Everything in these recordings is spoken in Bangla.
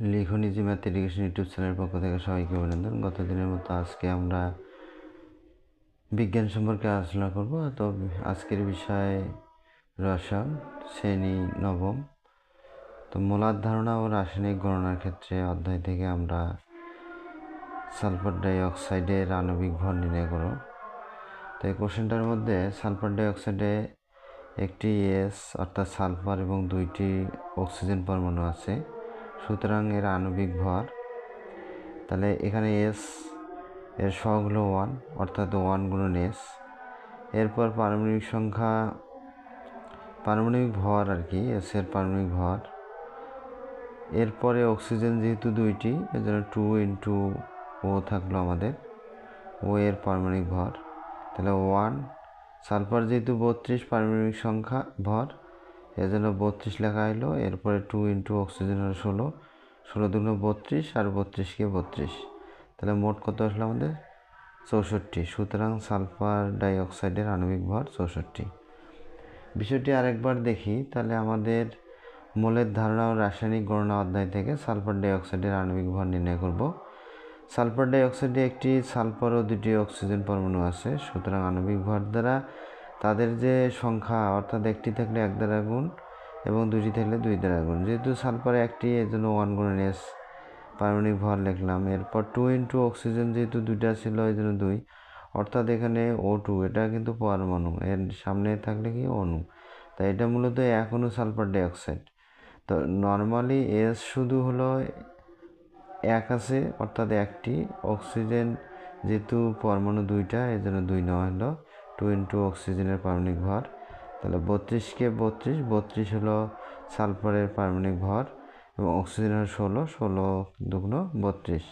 লিখনি জিমাত ইরিগেশন ইউটিউব চ্যানেলের পক্ষ থেকে সবাইকে অভিনন্দন। গত দিনের মতো আজকে আমরা বিজ্ঞান সম্পর্কে আলোচনা করব। তো আজকের বিষয় রসায়ন, শ্রেণি, নবম। তো মোলার ধারণা ও রাসায়নিক গণনার ক্ষেত্রে অধ্যায় থেকে আমরা সালফার ডাই অক্সাইডের আণবিক ভর নির্ণয় করব। তো এই কোশ্চেনটার মধ্যে সালফার ডাইঅক্সাইডে একটি এস অর্থাৎ সালফার এবং দুইটি অক্সিজেন পরমাণু আছে। সুতরাং এর আণবিক ভর, তাহলে এখানে এস এর সহগ হলো ওয়ান অর্থাৎ ওয়ান গুণন এস এরপর পারমাণবিক সংখ্যা, পারমাণবিক ভর আর কি এস এর পারমাণবিক ভর, এরপরে অক্সিজেন যেহেতু দুইটি, এজন্য টু ইন্টু ও থাকল আমাদের ও এর পারমাণবিক ভর, তাহলে ওয়ান সালফার যেহেতু বত্রিশ, পারমাণবিক সংখ্যা ভর এর জন্য বত্রিশ লেখা এলো এরপরে টু ইন্টু অক্সিজেন হলো ষোলো ষোলো দুগুণ বত্রিশ আর বত্রিশকে বত্রিশ। তাহলে মোট কত আসলো আমাদের? চৌষট্টি। সুতরাং সালফার ডাইঅক্সাইডের আণবিক ভর চৌষট্টি। বিষয়টি আরেকবার দেখি, তাহলে আমাদের মোলের ধারণা ও রাসায়নিক গণনা অধ্যায় থেকে সালফার ডাইঅক্সাইডের আণবিক ভর নির্ণয় করব। সালফার ডাইঅক্সাইডে একটি সালফার ও দুটি অক্সিজেন পরমাণু আছে, সুতরাং আণবিক ভর দ্বারা তাদের যে সংখ্যা, অর্থাৎ একটি থাকলে এক দ্বারা গুণ এবং দুটি থাকলে দুই দ্বারা গুণ। যেহেতু সালফারে একটি এর জন্য ওয়ান গুণন এস পারমাণবিক ভর লিখলাম। এরপর টু ইন্টু অক্সিজেন যেহেতু দুইটা ছিল এই জন্য দুই। অর্থাৎ এখানে ও টু এটা কিন্তু পরমাণু। এর সামনে থাকলে কি অণু? তাই এটা মূলত এক সালফার ডাইঅক্সাইড। তো নর্মালি এস শুধু হলো এক আছে, অর্থাৎ একটি। অক্সিজেন যেহেতু পরমাণু দুইটা এই জন্য দুই নেওয়া হলো টু ইন্টু অক্সিজেনের পারমাণবিক ভর। তাহলে বত্রিশকে বত্রিশ বত্রিশ হলো সালফারের পারমাণবিক ভর এবং অক্সিজেন হলো ষোলো ষোলো দুগুণ বত্রিশ।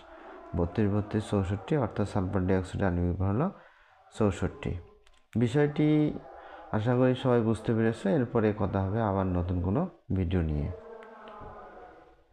বত্রিশ বত্রিশ, চৌষট্টি, অর্থাৎ সালফার ডাইঅক্সাইডের আণবিক ভর হলো চৌষট্টি। বিষয়টি আশা করি সবাই বুঝতে পেরেছে। এরপরে কথা হবে আবার নতুন কোনো ভিডিও নিয়ে।